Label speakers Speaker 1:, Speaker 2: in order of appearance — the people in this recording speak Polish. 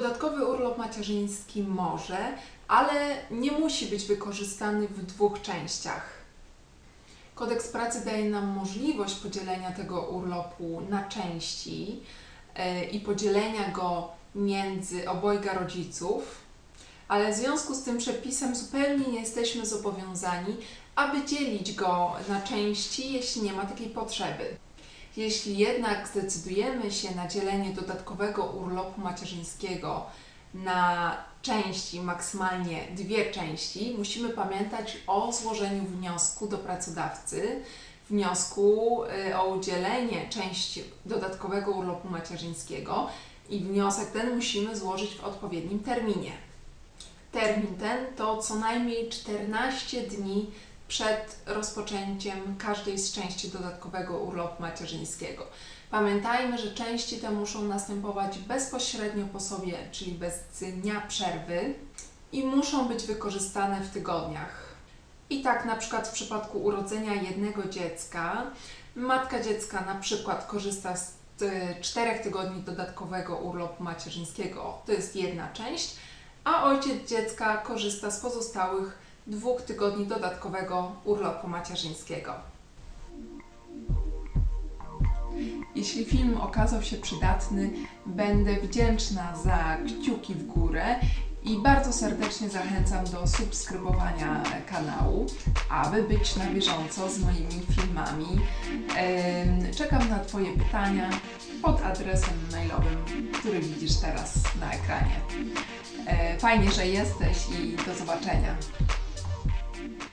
Speaker 1: Dodatkowy urlop macierzyński może, ale nie musi być wykorzystany w dwóch częściach. Kodeks pracy daje nam możliwość podzielenia tego urlopu na części e, i podzielenia go między obojga rodziców, ale w związku z tym przepisem zupełnie nie jesteśmy zobowiązani, aby dzielić go na części, jeśli nie ma takiej potrzeby. Jeśli jednak zdecydujemy się na dzielenie dodatkowego urlopu macierzyńskiego na części, maksymalnie dwie części, musimy pamiętać o złożeniu wniosku do pracodawcy, wniosku y, o udzielenie części dodatkowego urlopu macierzyńskiego i wniosek ten musimy złożyć w odpowiednim terminie. Termin ten to co najmniej 14 dni przed rozpoczęciem każdej z części dodatkowego urlopu macierzyńskiego. Pamiętajmy, że części te muszą następować bezpośrednio po sobie, czyli bez dnia przerwy i muszą być wykorzystane w tygodniach. I tak na przykład w przypadku urodzenia jednego dziecka, matka dziecka na przykład korzysta z y, czterech tygodni dodatkowego urlopu macierzyńskiego, to jest jedna część, a ojciec dziecka korzysta z pozostałych dwóch tygodni dodatkowego urlopu macierzyńskiego. Jeśli film okazał się przydatny, będę wdzięczna za kciuki w górę i bardzo serdecznie zachęcam do subskrybowania kanału, aby być na bieżąco z moimi filmami. Czekam na Twoje pytania pod adresem mailowym, który widzisz teraz na ekranie. E, Fajnie, że jesteś i do zobaczenia. Thank you.